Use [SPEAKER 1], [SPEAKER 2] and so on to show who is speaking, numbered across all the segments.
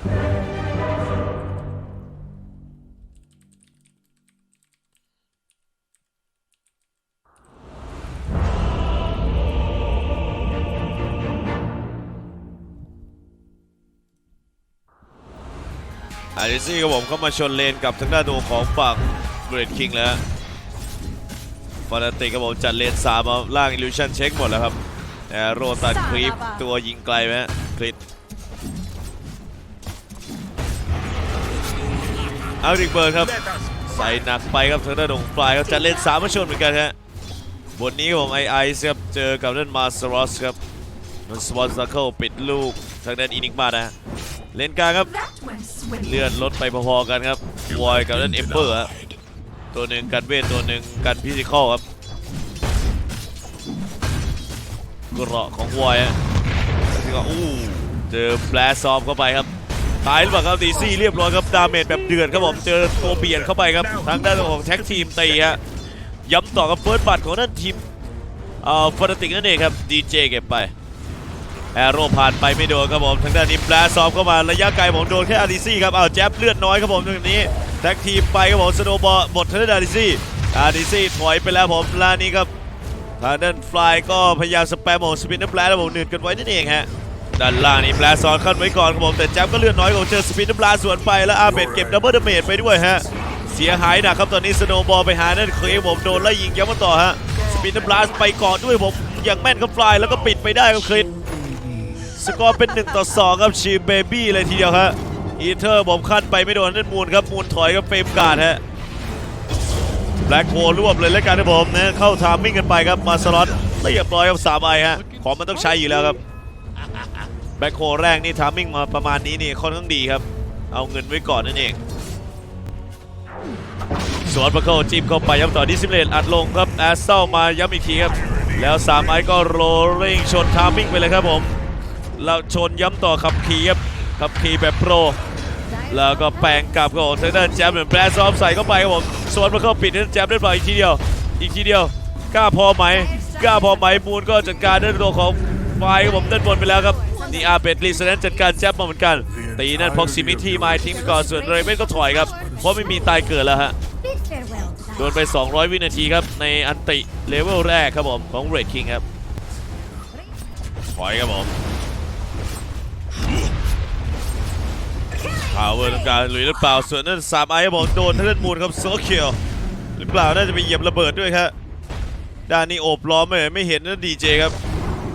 [SPEAKER 1] อาริซี่ครับผมเข้ามาชนเลนกับทางด้านตัวของฝั่งเกรดคิงแล้วฟานาติกครับผมจัดเลนสามมาล่างอิลูชันเช็คหมดแล้วครับแต่โรตัดคลิปตัวยิงไกลไหมคลิป อาดิกเบิร์ดครับ ใส่หนักไปครับทางด้านของปลายครับจัดเล่นสามชนเหมือนกันฮะบนนี้ผมไอไอซ์ครับเจอกับเล่นมาสรอสครับมันสวอนซัคเคิลปิดลูกทางด้านอินิกมานะเลนกลางครับ เลื่อนลดไปพอๆกันครับวอยกับเล่นเอมเปอร์ตัวหนึ่งกันเวทตัวหนึ่งกันพิซิคอลครับกระของวอยฮะที่ก็อู้เจอแบลซอมเข้าไปครับ ตายหรือเปล่าครับดีซี่เรียบร้อยครับดาเมจแบบเดือดครับผมเจอตัวเบียดเข้าไปครับทางด้านของแท็กทีมตีฮะย้ำต่อกับเฟิร์สบัตของนั่นทีมเอ่อฟอนติกนั่นเองครับดีเจเก็บไปแอโร่ผ่านไปไม่โดนครับผมทางด้านนี้แปลซอฟเข้ามาระยะไกลผมโดนแค่อาริซี่ครับเอาแจ๊บเลือดน้อยครับผมตรงนี้แท็กทีมไปครับผมสโนบอลหมดทางด้านอาริซี่อาริซี่ถอยไปแล้วผมลานนี้ครับทางด้านฟลายก็พยายามสแปมของสปินเนอร์แปลแล้วผมหนืดกันไว้นั่นเองฮะ ด้านล่างนี่แปลซอนขั้นไว้ก่อนครับผมแต่แจ๊บก็เลือดน้อยกว่าเจอสปินนอร์แปลสวนไปแล้วอาเบดเก็บดับเบิลดาเมจไปด้วยฮะเสียหายหนักครับตอนนี้สโนบอลไปหานั่นเคยผมโดนไล่ยิงย้ำมาต่อฮะสปินนอร์แปลไปก่อนด้วยผมอย่างแม่นครับฟลายแล้วก็ปิดไปได้ครับเคยสกอร์เป็น 1 ต่อ 2 ครับชีเบบี้เลยทีเดียวครับอีเทอร์ผมขั้นไปไม่โดนนั่นมูลครับมูลถอยกับเฟรมการ์ดฮะแบล็กโฮรวบเลยแล้วกันครับผมนะเข้าทามมิ่งกันไปครับมาสล็อตเรียบร้อยครับ3ไอฮะของมันต้องใช้อยู่แล้วครับ แบ็คโฮแรกนี่ทามิ่งมาประมาณนี้นี่ค่อนข้างดีครับ เอาเงินไว้ก่อนนั่นเองสวนประเข้าจิ้มเข้าไปย้ำต่อดิสิเลนอัดลงครับแอสเซลมาย้ำอีกทีครับ แล้ว3ไอก็โรลลิงชนทามิ่งไปเลยครับผมแล้วชนย้ำต่อขับขี่ครับขับขี่แบบโปรแล้วก็แปลงกลับครับผมทางด้านแจมเหมือนแบรซอฟใส่เข้าไปครับผมสวนมาเข้าปิดทางด้านแจมได้เปล่าอีกทีเดียว อีกทีเดียวกล้าพอไหมกล้าพอไหมมูลก็จัดการด้านตัวของไฟครับผมด้านบนไปแล้วครับ นี่อาเบดลีสแนนจัดการแจมมาเหมือนกัน ตีนั่นพ็อกซิมิทีมาทิ้งไปก่อนส่วนเรเวนก็ถอยครับ เพราะไม่มีตายเกิดแล้วฮะโดนไป 200 วินาทีครับ ในอันติเลเวลแรกครับผมของเรดคิงครับถอยครับผมพาวเวอร์ต้องการหรือหรือเปล่าส่วนนั้นสามไอ้บผมโดนท่านมูลครับโซเคียวหรือเปล่าน่าจะไปเหยียบระเบิดด้วยครับด้านนี้โอบล้อมไม่ไม่เห็นนะดีเจครับ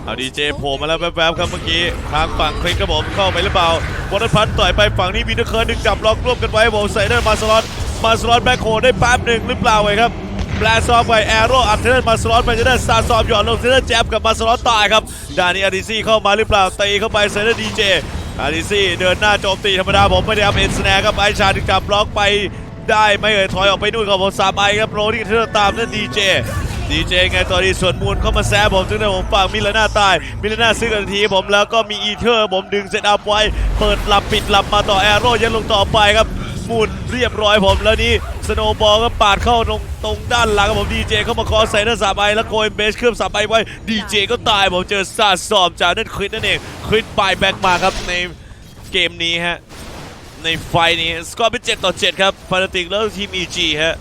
[SPEAKER 1] เอาดีเจโผล่มาแล้วแป๊บๆครับเมื่อกี้ทางฝั่งคลิกครับผมเข้าไปหรือเปล่าบอลพันต่อยไปฝั่งนี้วีนเดอร์เคิร์นดึงจับล็อกร่วมกันไว้บผมใส่เดินมาสลอตมาสลอตแบ็คโฮได้แป๊บหนึ่งหรือเปล่าไว้ครับแปลซอมไปแอโร่อัดเทนมาสลอตไปจะได้สตาซอมหย่อนลงเทนแจ็บกับมาสลอตตายครับดานี้อาริซี่เข้ามาหรือเปล่าตีเข้าไปใส่เดินดีเจอาริซี่เดินหน้าโจมตีธรรมดาผมไม่ได้ทำเอ็นสแนร์ครับไอชาดึงจับล็อกไปได้ไม่เอ่ยถอยออกไปนู่นครับผมสามไอครับโรที่เทนตามนั่นดีเจ ดีเจไงตอนนี้ส่วนมูลเข้ามาแซะผมถึงได้ผมฝั่งมิลาน่าตาย มิลาน่าซื้อกันทีผมแล้วก็มีอีเทอร์ ผมดึงเซตอัพไว้เปิดหลับปิดหลับมาต่อแอโร่ยันลงต่อไปครับมูลเรียบร้อยผมแล้วนี่สโนบอลก็ปาดเข้าตรงตรงด้านหลังครับผมดีเจเข้ามาคอใส่หน้าสามไอแล้วโกยเบสเครื่องสามไอไว้ดีเจก็ตายผมเจอซาสอบจากนั่นคริสนั่นเองคริสปลายแบ็กมาครับในเกมนี้ฮะในไฟล์นี้สกอร์เป็น7ต่อ 7 ครับฟานาติกแล้วทีม EG ฮะ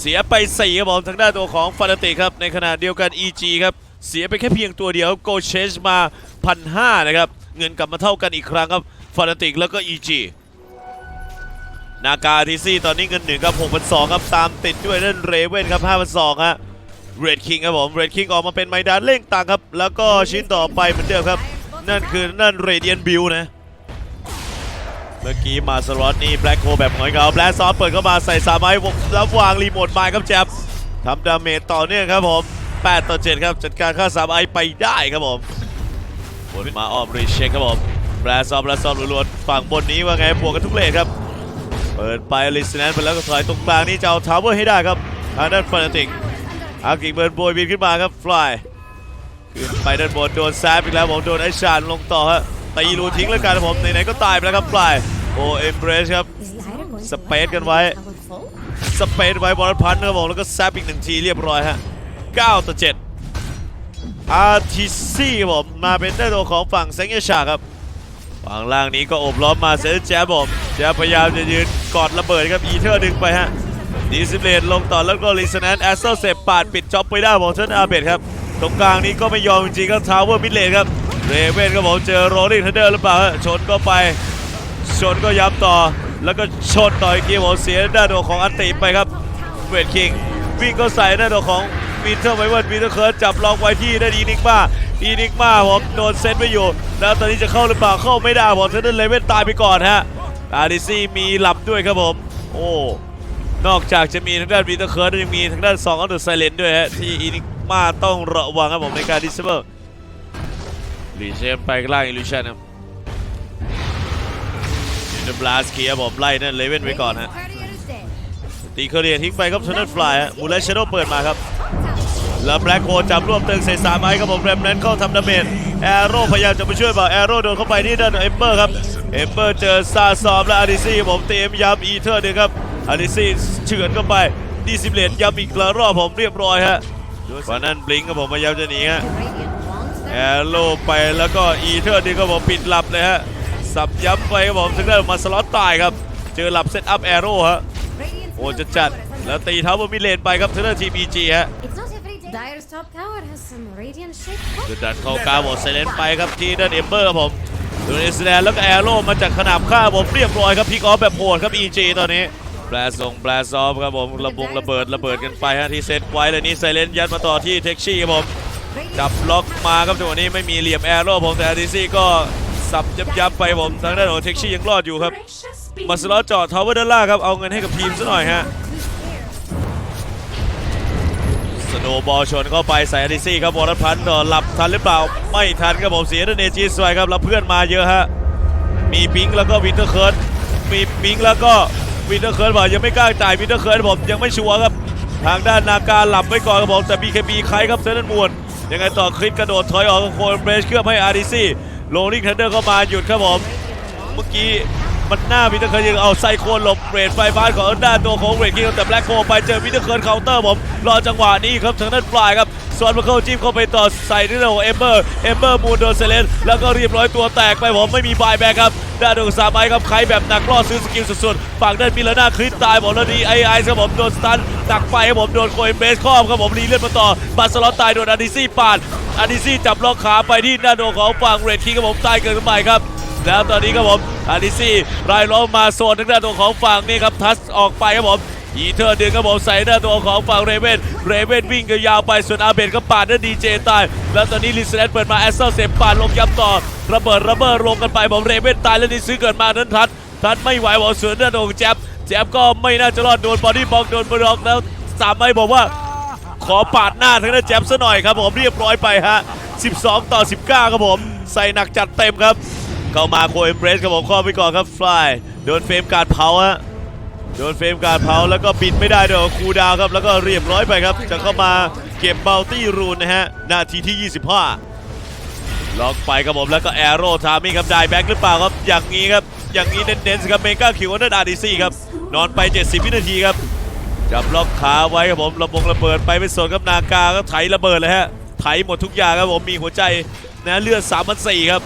[SPEAKER 1] เสียไป4ครับผมทางด้านตัวของฟานาติกครับ ในขณะเดียวกัน EG ครับ เสียไปแค่เพียงตัวเดียวโกเชสมาพันห้านะครับ เงินกลับมาเท่ากันอีกครั้งครับฟานาติกแล้วก็ EG นากาทีซี่ตอนนี้เงินหนึ่งครับ6,200ครับ ตามติดด้วยนั่นเรเว่นครับ5,200ฮะเรดคิงครับผมเรดคิงออกมาเป็นไมดานเร่งต่างครับ แล้วก็ชิ้นต่อไปเหมือนเดิมครับ นั่นคือนั่นเรเดียนบิวนะ เมื่อกี้มาสล็อตนี่แบล็คโคแบบหงอยเงาแบล็คซอฟเปิดเข้ามาใส่สามไม้แล้ววางรีโมทม้ครับแจ๊บทำดาเมจต่อเนื่องครับผม 8 ต่อ 7 ครับ จัดการค่าสามไอไปได้ครับผมบนมาออมรีเช็คครับผมแบล็คซอฟแบล็คซอฟล้วนๆฝั่งบนนี้ว่าไงบวกกันทุกเลนครับ เปิดไปลิสแนนไปแล้วก็ถอยตรงกลางนี่จะเอาทาวเวอร์ให้ได้ครับทางด้านฟานติกอากิเบิร์นโบยบินขึ้นมาครับฟลายขึ้นไปด้านบนโดนแซฟอีกแล้วผมโดนไอชานลงต่อฮะ ตีรูทิ้งแล้วกันครับผมไหนๆก็ตายไปแล้วครับฟลายโอเอ็มเบรสครับ
[SPEAKER 2] Is the item going to
[SPEAKER 1] Space
[SPEAKER 2] be
[SPEAKER 1] กันไว้สเปซไว้บอลพันครับผมแล้วก็แซปอีกหนึ่งทีเรียบร้อยฮะ9ต่อ7 RTC ครับผมมาเป็นได้ตัวของฝั่งเซงเอชาครับฝั่งล่างนี้ก็อบล้อมมาเซนแจ๊บผมแจ๊บพยายามจะยืนกอดระเบิดครับอีเทอร์ดึงไปฮะดีซิเลตลงต่อแล้วก็ลิซแนนแอสโซอร์เซปปาดปิดจ็อบไปได้ของเทนอาเบดครับตรงกลางนี้ก็ไม่ยอมจริงๆครับทาวเวอร์มิดเลนครับ เรเวนครับผมเจอโรลลิงทันเดอร์หรือเปล่าฮะชนก็ไป ชนก็ย้ำต่อ แล้วก็ชนต่ออีกทีผมเสียด้านโดนของอัติไปครับเวทคิงวิ่งก็ใส่ด้านโดนของวินเทอร์ไวเวิร์ดวินเทอร์เคิร์ดจับล็อกไว้ที่ด้านอีนิกมาอีนิกมาผมโดนเซตไปอยู่แล้วตอนนี้จะเข้าหรือเปล่าเข้าไม่ได้ผมเทนเดอร์เลเว่นตายไปก่อนฮะอาริซี่มีหลับด้วยครับผมโอ้นอกจากจะมีทางด้านวินเทอร์เคิร์ดยังมีทางด้านสองอัลเดอร์ไซเลนด้วยฮะที่อีนิกมาต้องระวังครับผมในการดิสเบอร์ ลีเชมไปข้างล่างอิลูชันครับยูนบลาสเคียร์ผมไล่นั่นเลเว่นไว้ก่อนฮะตีเคอเรียทิ้งไปครับชนเนอร์ฟลายฮะมูเลชโดเปิดมาครับแล้วแบล็คโฮจับรวบตึงใส่สามไม้ครับผมแรมนั้นเข้าทำดาเมจแอโร่พยายามจะมาช่วยเปล่าแอโร่โดนเข้าไปที่ด้านเอมเบอร์ครับเอมเบอร์เจอซาซอมและอาริซี่ผมเตมย้ำอีเทอร์หนึ่งครับอาริซี่เฉือนเข้าไปดีสิบเลตย้ำอีกละรอบผมเรียบร้อยฮะวันนั้นบลิงครับผมพยายามจะหนีฮะ แอ
[SPEAKER 2] them.
[SPEAKER 1] โร่ไปแล้วก็อีเทอร์นี่ก็บอกปิดหลับเลยฮะ สับย้ำไปครับผมถึงได้มาสล็อตตายครับ เจอหลับเซตอัพแอโร่ฮะ
[SPEAKER 2] Radiant's
[SPEAKER 1] โอ้
[SPEAKER 2] middle
[SPEAKER 1] จะจัด
[SPEAKER 2] tower has
[SPEAKER 1] แล้วตีเท้าบนมิดเลนไปครับเทเลอร์ทีบีจีฮะ
[SPEAKER 2] It's not every day. Dire's top tower has some radiant shape.
[SPEAKER 1] จุดดันเข้ากลางหมดไซเลนไปครับที่ด้านเอมเบอร์ครับผมดูเอสแลนแล้วก็แอโร่มาจากขนาบข้าผมเรียบร้อยครับพิกออฟแบบโหดครับอีจีตอนนี้แบลซงแบลซอฟครับผมระบงระเบิดระเบิดกันไปฮะที่เซตไว้เลยนี้ไซเลนยัดมาต่อที่เท็กชี่ครับผม
[SPEAKER 2] Radiant
[SPEAKER 1] จับล็อกมาครับจังหวะนี้ไม่มีเหลี่ยมแอโร่ผมแต่อาริซี่ก็สับยับยับไปผมทางด้านของเท็กชี่ยังรอดอยู่ครับมาสลอจอดทาวเวอร์ด้านล่างครับเอาเงินให้กับทีมซะหน่อยฮะสโนบอลชนเข้าไปใส่อาริซี่ครับบอลรัดพันต่อหลับทันหรือเปล่าไม่ทันครับผมเสียดนเนจีสวยครับแล้วเพื่อนมาเยอะฮะมีปิงแล้วก็วินเทอร์เคิร์ดมีปิงแล้วก็วินเทอร์เคิร์ดบอกยังไม่กล้าจ่ายวินเทอร์เคิร์ดผมยังไม่ชัวร์ครับทางด้านนาการหลับไว้ก่อนครับผมแต่ BKB ใครครับเซนต์มูน ยังไงต่อคลิปกระโดดถอยออกโคนเบรชเคลือบให้อาริซี่โรลลิงทันเดอร์เข้ามาหยุดครับผม เมื่อกี้มันหน้าวินเทอร์เคิร์นยังเอาไซโคนหลบเบรดไฟฟ้าของด้าตัวของเรดกิ้งแต่แบล็คโคไปเจอวินเทอร์เคิร์นเคาน์เตอร์ผมรอจังหวะนี้ครับทางด้านปลายครับส่วนมาเข้าจิ้มเข้าไปต่อใส่ที่เรื่องของเอมเบอร์เอมเบอร์มูนโดนเซเลนแล้วก็เรียบร้อยตัวแตกไปผมไม่มีบายแบ็คครับ ด้านของสามไปครับใครแบบหนักล่อซื้อสกิลสุดๆฝั่งด้านมิลาน่าคลิปตายหมแล้วดีไอไอครับผมโดนสตันหนักไปครับผมโดนโคเอเบสครอบครับผมรีเลื่อนมาต่อบาสลอตตายโดนอาดิซี่ปาดอาดิซี่จับล็อกขาไปที่ด้านของฝั่งเรดคิงครับผมตายเกินไปครับแล้วตอนนี้ครับผมอาดิซี่รายล้อมมาโซนทางด้านตัวของฝั่งนี่ครับทัสออกไปครับผม อีเทอร์ดึงครับผมใส่ด้าตัวของฝั่งเรเวนเรเวนวิ่งยาวๆไปส่วนอาเบนก็ปาดด้าดีเจตาย แล้วตอนนี้ลิสแลนเปิดมาแอสเซลเซปปาดลงย้ำต่อ ระเบิดระเบิดลงกันไปผมเรเวนตายแล้วนี่ซื้อเกิดมานั้นทัดทัดไม่ไหวบอกสวนด้าตัวของแจ๊บแจ๊บก็ไม่น่าจะรอดโดนบอดี้บล็อกโดนบล็อกแล้วสามไม่บอกว่าขอปาดหน้าทางด้านแจ๊บซะหน่อยครับผมเรียบร้อยไปฮะ 12 ต่อ 19 ครับผม ใส่หนักจัดเต็มครับ เข้ามาโคเอมเบรสครับผมข้อไปก่อนครับฟลายโดนเฟรมการเผาฮะ โดนเฟรมการเผาแล้วก็บินไม่ได้ด้วยคูดาวครับ แล้วก็เรียบร้อยไปครับ จะเข้ามาเก็บบัลตี้รูนนะฮะ นาทีที่ 25 ล็อกไปครับผมแล้วก็แอโร่ทามิ่งครับได้แบ็กหรือเปล่าครับ อย่างนี้ครับ อย่างนี้เน้นๆครับเมกาคิวอันเดอร์อาร์ดีซี่ครับ นอนไป 70 วินาทีครับ จับล็อกขาไว้ครับผมระบงระเบิดไปไม่สนกับนากาก็ไถระเบิดเลยฮะไถหมดทุกอย่างครับผมมีหัวใจนะเลือด3 0 0ครับ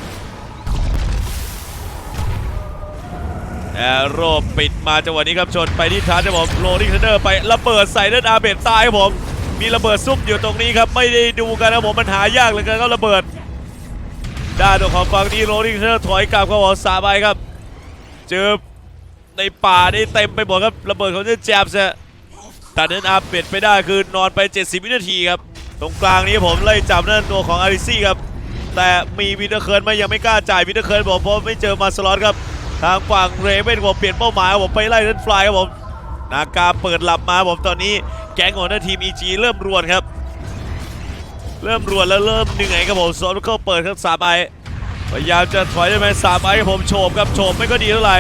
[SPEAKER 1] แอโร่ปิดมาจังหวะนี้ครับชนไปที่ท้าครับผมโรลิงเทนเดอร์ไประเบิดใส่ด้านอาเบตตายครับผมมีระเบิดซุ่มอยู่ตรงนี้ครับไม่ได้ดูกันนะผมมันหายากเหลยกันก็ระเบิดด้านของฝั่งนี้โรลิงเทนเดอร์ถอยกลับครับผมสาบไปครับเจอในป่านี่เต็มไปหมดครับระเบิดของเจ้าแจมส์ฮะตัดนั้นอาเป็ดไปได้คือนอนไป 70 วินาทีครับตรงกลางนี้ผมไล่จับนั่นตัวของอาริซี่ครับแต่มีวินเทอร์เคิร์นไม่ยังไม่กล้าจ่ายวินเทอร์เคิร์นผมเพราะไม่เจอมาสล็อตครับ ทางฝั่งเรเวนผมเปลี่ยนเป้าหมายผมไปไล่นั่นฟลายครับผมนากาเปิดหลับมาผมตอนนี้แก๊งของหน้าทีม EG เริ่มรวนครับ เริ่มรวนแล้วเริ่มเหนื่อยครับผมโซนเข้าเปิดครับสามไอพยายามจะถอยได้ไหมสามไอครับผมโฉบครับโฉบไม่ก็ดีเท่าไหร่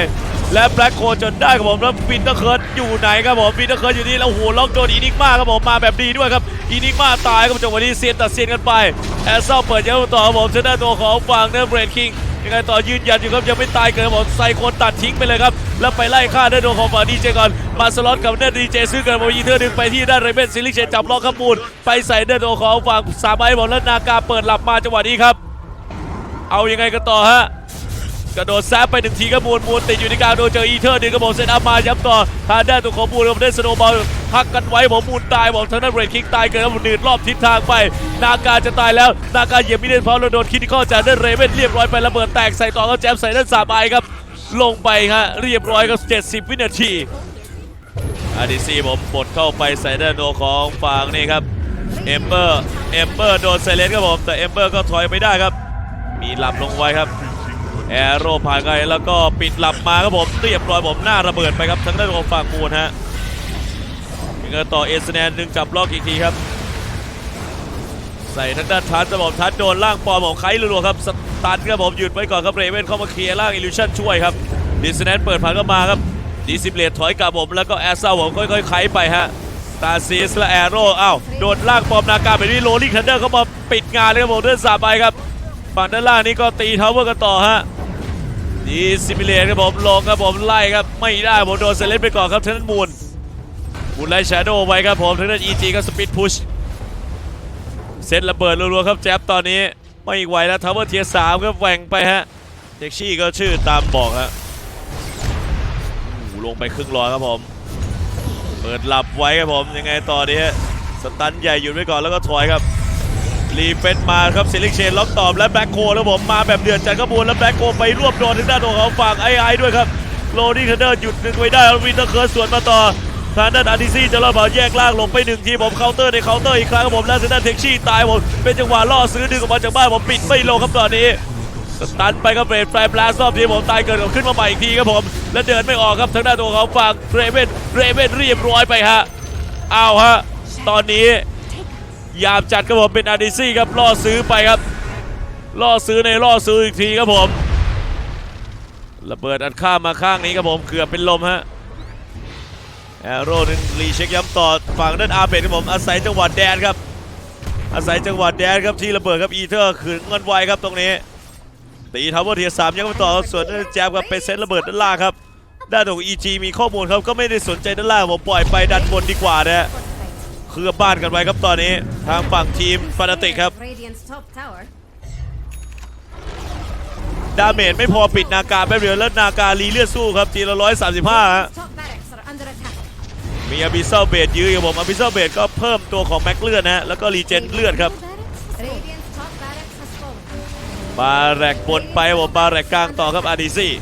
[SPEAKER 1] และแบล็คโคจนได้ครับผมแล้ววินเตอร์เคิร์ดอยู่ไหนครับผมวินเตอร์เคิร์ดอยู่นี่แล้วโอ้โหล็อกโดนอีนิกมาครับผมมาแบบดีด้วยครับอีนิกมาตายครับจังหวะนี้เซียนตัดเซียนกันไปแอสเซลเปิดเยอะต่อครับผมชนะตัวของฝั่งเนอร์เบรดคิง ยังไงต่อยืนยันอยู่ครับยังไม่ตายเกินครับผมใส่คนตัดทิ้งไปเลยครับ แล้วไปไล่ฆ่าด้านตัวของฝั่งดีเจก่อนมาสล็อตกับเนดีเจซื้อเกินบอลยีเทอร์ดึงไปที่ด้านไรเบนซิลิเชนจับล็อกขมูลไปใส่ด้านตัวของฝั่งสามไอ้บอลแล้วนากาเปิดหลับมาจังหวะนี้ครับ เอายังไงกันต่อฮะ กระโดดแซบไปหนึ่งทีครับมูลมูลติดอยู่ในกลางโดนเจออีเทอร์ดึงกระบอกเซตอัพมาย้ำต่อทางด้านตัวของมูลครับได้สโนว์บอลพักกันไว้ผมมูลตายบอกทางด้านเรดคิกตายเกินครับหนืดรอบทิศทางไป นาการจะตายแล้ว นาการเหยียบมิเดิลพร้อมแล้วโดนคิดข้อจากด้านเรเวนเรียบร้อยไประเบิดแตกใส่ต่อเขาแจมใส่ด้านสามไอครับ ลงไปฮะเรียบร้อยครับ70 วินาทีอาดิซีผมบดเข้าไปใส่ด้านโดของฝั่งนี่ครับเอมเบอร์เอมเบอร์โดนไซเลนครับผมแต่เอมเบอร์ก็ถอยไม่ได้ครับ มีหลับลงไว้ครับ แอโร่ผ่านไปแล้วก็ปิดหลับมาครับผมเรียบร้อยผมหน้าระเบิดไปครับทั้งด้านของฝั่งมูลฮะมีเงินต่อเอสแนนหนึ่งจับล็อกอีกทีครับ ใส่ทางด้านทันจะบอกทันโดนล่างปอมของไครัวๆครับสตันครับผมหยุดไว้ก่อนครับเรเวนเข้ามาเคลียร์ล่างอิลูชันช่วยครับดิสแนนเปิดผ่านเข้ามาครับดิซิเบเลตถอยกลับผมแล้วก็แอสซาผมค่อยๆไขไปฮะตาซีสและแอโร่อ้าวโดนล่างปอมนาการไปที่โรลลิ่งทันเดอร์เข้ามาปิดงานเลยครับผมเดินสาบไปครับฝั่งด้านล่างนี้ก็ตีทาวเวอร์กันต่อฮะ ดีซิมิเลตครับผมลงครับผมไล่ครับไม่ได้ผมโดนเซเลนไปก่อนครับเทนนันมูลมูลไล่แชโดว์ไว้ครับผมเทนนันอีจีก็สปีดพุชเซตระเบิดรัวๆครับแจ๊บตอนนี้ไม่ไหวแล้วทาวเวอร์เทียสามครับแหว่งไปฮะเท็กชี่ก็ชื่อตามบอกฮะลงไปครึ่งร้อยครับผม เปิดหลับไว้ครับผมยังไงต่อดีฮะสตันใหญ่หยุดไว้ก่อนแล้วก็ถอยครับ รีเฟนมาครับซิลิกเชนล็อกตอบและแบ็คโคแล้วผมมาแบบเดือดจัดขบวนแล้วแบ็คโคไปรวบโดนทางด้านของเขาฝั่งไอไอด้วยครับโรดี้เทนเดอร์หยุดหนึ่งไว้ได้แล้ววินเตอร์เคิร์สสวนมาต่อทางด้านอาร์ติซี่จะรอบเอาแยกล่างลงไปหนึ่งทีผมเคาน์เตอร์ในเคาน์เตอร์อีกครั้งครับผมแล้วทางด้านเท็กชี่ตายผมเป็นจังหวะล่อซื้อดึงออกมาจากบ้านผมปิดไม่ลงครับตอนนี้สตันไปครับเรดแฟร์บลาสรอบทีผมตายเกิดขึ้นมาใหม่อีกทีครับผม และเดินไม่ออกครับทางด้านตัวเขาฝั่งเรเวนเรเวนเรียบร้อยไปฮะเอาฮะตอนนี้ ยามจัดครับผมเป็นอาดิซี่ครับล่อซื้อไปครับล่อซื้อในล่อซื้ออีกทีครับผมระเบิดอัดข้ามมาข้างนี้ครับผมเกือบเป็นลมฮะแอโร่นึงรีเช็คย้ำต่อฝั่งด้านอาเบดครับผมอาศัยจังหวะแดนครับ อาศัยจังหวะแดนครับที่ระเบิดครับอีเทอร์ขืนเงินไวครับตรงนี้ ตีทาวเวอร์เทียสามยังไม่ต่อส่วนด้านแจมครับเป็นเซตระเบิดด้านล่างครับด้านของ EG มีข้อมูลครับก็ไม่ได้สนใจด้านล่างผมปล่อยไปดันบนดีกว่านะฮะ เคลือบบ้านกันไว้ครับตอนนี้ ทางฝั่งทีมฟานาติกครับ
[SPEAKER 2] Radiant's top tower.
[SPEAKER 1] ดาเมจไม่พอปิดนาการแป๊บเดียวแล้วนาการรีเลือดสู้ครับทีละร้อยสามสิบห้า
[SPEAKER 2] Top barracks are under attack.
[SPEAKER 1] มีอ b ิ s ซ l เบดยื้อครับผมอ b ิ s ซ l เบดก็เพิ่มตัวของแม็กเลือดนะฮะแล้วก็รีเจนเลือดครับ
[SPEAKER 2] Radiant's top barracks has fallen.
[SPEAKER 1] บาแรกบนไปครับผมบาแรกกลางต่อครับอาดิซี่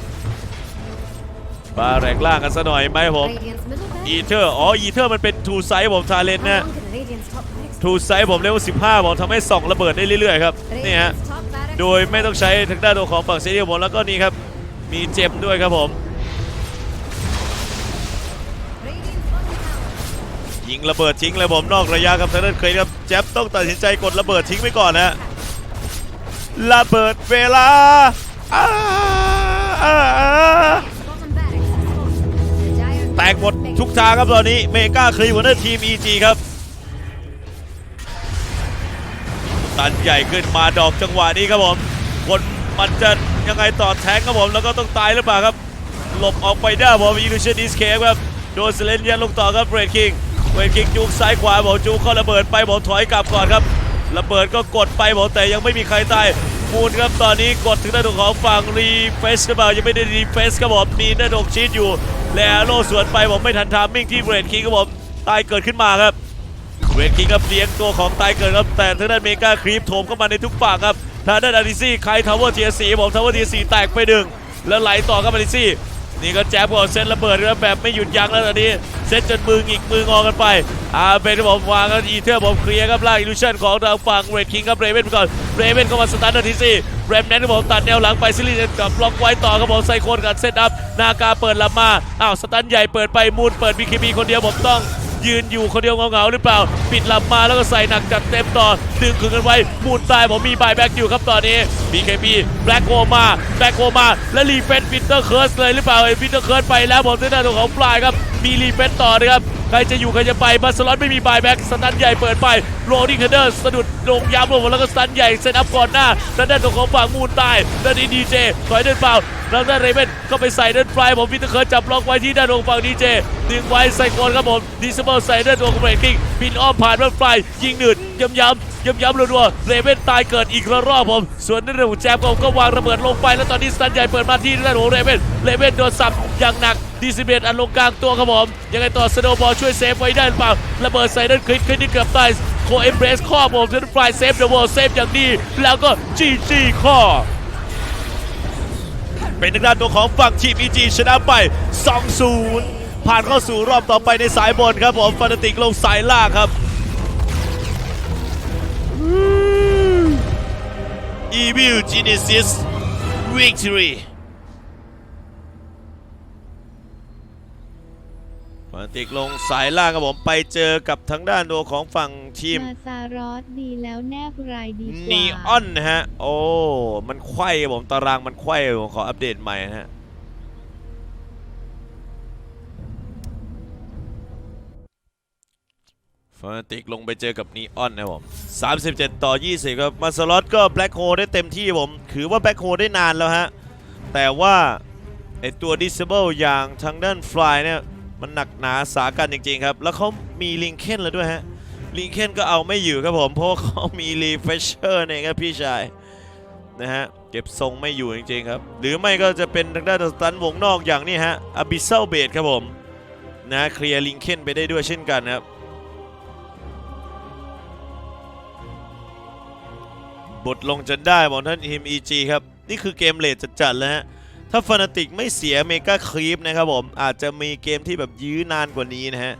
[SPEAKER 1] บาแรกล่างกันซะหน่อยไหมผม
[SPEAKER 2] Radiant's middle
[SPEAKER 1] อี
[SPEAKER 2] barracks.
[SPEAKER 1] เทอร์อ๋ออีเทอร์มันเป็นทูไซส์ผมทาเลนนะ
[SPEAKER 2] How long can Radiant's top barracks
[SPEAKER 1] ทูไซส์ผมเลเวล15ผมทำให้ส่องระเบิดได้เรื่อยๆครับนี่ฮะ
[SPEAKER 2] Radiant's top barracks
[SPEAKER 1] โดยไม่ต้องใช้ทางด้านตัวของฝั่งเซเดียผมแล้วก็นี่ครับมีเจมด้วยครับผม
[SPEAKER 2] Radiant's bottom tower.
[SPEAKER 1] ยิงระเบิดทิ้งเลยผมนอกระยะครับทางด้านเคยครับแจ๊บต้องตัดสินใจกดระเบิดทิ้งไว้ก่อนนะระเบิดเวลา ตกหมดทุกทางครับตอนนี้เมกาคลีหัวหน้าทีม EG ครับตันใหญ่ขึ้นมาดอกจังหวะนี้ครับผมคนมันจะยังไงต่อแทงครับผมแล้วก็ต้องตายหรือเปล่าครับ หลบออกไปได้ผมอีลูชันดิสเคครับโดนเซเลนยันลงต่อครับเบรดคิงเบรดคิงจูงซ้ายขวาบอกจูงเข้าระเบิดไปบอกถอยกลับก่อนครับระเบิดก็กดไปบอกแต่ยังไม่มีใครตายมูลครับตอนนี้กดถึงด้านของฝั่งรีเฟสหรือเปล่ายังไม่ได้รีเฟสครับผมมีด้านดกชีตอยู่ แล้วโลสวนไปผมไม่ทันทามมิ่งที่เบรดคิงครับผมตายเกิดขึ้นมาครับเวทคิงครับเลี้ยงตัวของตายเกิดครับแต่ทางด้านเมกาครีปโถมเข้ามาในทุกฝั่งครับทางด้านอาริซี่ใครทาวเวอร์เทียสีผมทาวเวอร์เทียสีแตกไปหนึ่งแล้วไหลต่อครับอาริซี่ นี่ก็แจ๊บก่อนเซตระเบิดแล้วแบบไม่หยุดยั้งแล้วตอนนี้เซตจนมืออีกมืองอกันไปอาเป็นผมวางกันอีเทอร์ผมเคลียร์ครับล่างอิลูชันของทางฝั่งเรดคิงครับเรเวนไปก่อนเรเวนเข้ามาสตาร์ทนาทีสี่เรมแนนผมตัดแนวหลังไปซิลิเนกับบล็อกไว้ต่อครับผมไซโคนกับเซตอัพนาคาเปิดลำมาอ้าวสตันใหญ่เปิดไปมูนเปิดบีคีบีคนเดียวผมต้อง ยืนอยู่คนเดียวเงาๆหรือเปล่า ปิดลับมาแล้วก็ใส่หนักจัดเต็มต่อ ดึงขึงกันไว้มูนตายผมมีบายแบ็กอยู่ครับตอนนี้ BKB แบล็กโอมาแบล็กโอมาและรีเฟนฟินเตอร์เคิร์สเลยหรือเปล่าไอ้ฟินเตอร์เคิร์สไปแล้วผมได้ตัวของปลายครับมีรีเฟนต่อนะครับ ใครจะอยู่ใครจะไปบาสลอนไม่มีบายแบ็กสตันใหญ่เปิดไปโรดิ้งเฮเดอร์สะดุดลงยามลงแล้วก็สตันใหญ่เซตอัพก่อนหน้าด้านด้านตัวของฝั่งมูนตายด้านนี้ดีเจถอยเดินเปล่าแล้วด้านเรเบนก็ไปใส่ด้านปลายผมวินเตอร์เคิร์จับล็อกไว้ที่ด้านของฝั่งดีเจดึงไว้ใส่โกนครับผมดิสเบิลใส่ด้านตัวของเบรกิ้งบินอ้อมผ่านด้านปลายยิงหนืดย้ำๆ
[SPEAKER 3] ย้ำๆรัวๆเลเว่นตายเกิดอีกระรอบผม ส่วนในเรื่องของแจมก็ก็วางระเบิดลงไป แล้วตอนนี้สตันใหญ่เปิดมาที่ด้านของเลเว่นเลเว่นโดนสับอย่างหนักดีซิเบตอันลงกลางตัวครับผม ยังไงต่อสโนบอลช่วยเซฟไว้ได้หรือเปล่าระเบิดใส่ด้านคริสคริสที่เกือบตายโคเอ็มเบรสข้อผมจนฟลายเซฟเดอะวอลเซฟอย่างดีแล้วก็จีจีข้อ
[SPEAKER 1] เป็นทางด้านตัวของฝั่งทีม EG ชนะไป 2-0 ผ่านเข้าสู่รอบต่อไปในสายบนครับผมฟานาติกลงสายล่างครับ Evil Genesis Victory ฟานาติกลงสายล่างครับผมไปเจอกับทางด้านตัวของฝั่งทีม
[SPEAKER 4] มาซารอสดีแล้วแนบรายดีกว่า
[SPEAKER 1] นีออนนะฮะ โอ้ มันไขว้ครับผมตารางมันไขว้ผมขออัปเดตใหม่นะฮะ ฟนติกลงไปเจอกับนีออนนะครับผม 37 ต่อ 20 ครับ มาสล็อตก็แบล็คโฮได้เต็มที่ผม ถือว่าแบล็คโฮได้นานแล้วฮะ แต่ว่าไอตัว Disable อย่างทางด้านฟลายเนี่ย มันหนักหนาสากันจริงๆครับ แล้วเขามีลิงเคนแล้วด้วยฮะ ลิงเคนก็เอาไม่อยู่ครับผม เพราะเขามีรีเฟชเชอร์เองครับพี่ชาย นะฮะ เก็บทรงไม่อยู่จริงๆครับ หรือไม่ก็จะเป็นทางด้านสตันวงนอกอย่างนี้ฮะอ b ิ s ซ l เบ e ครับผม นะเคลียร์ลิงเคนไปได้ด้วยเช่นกันครับ บทลงจนได้บอกท่านทีม EG ครับ นี่คือเกมเลทจัดๆเลยฮะถ้าฟนาติกไม่เสียเมกาครีปนะครับผม อาจจะมีเกมที่แบบยื้อนานกว่านี้นะฮะ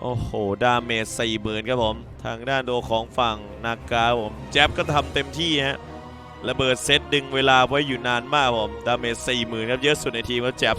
[SPEAKER 1] โอ้โห ดาเมจสี่หมื่นครับผม ทางด้านโดของฝั่งนากาผม แจ๊บก็ทำเต็มที่ฮะระเบิดเซตดึงเวลาไว้อยู่นานมากผม ดาเมจสี่หมื่นครับเยอะสุดในทีมครับแจ๊บ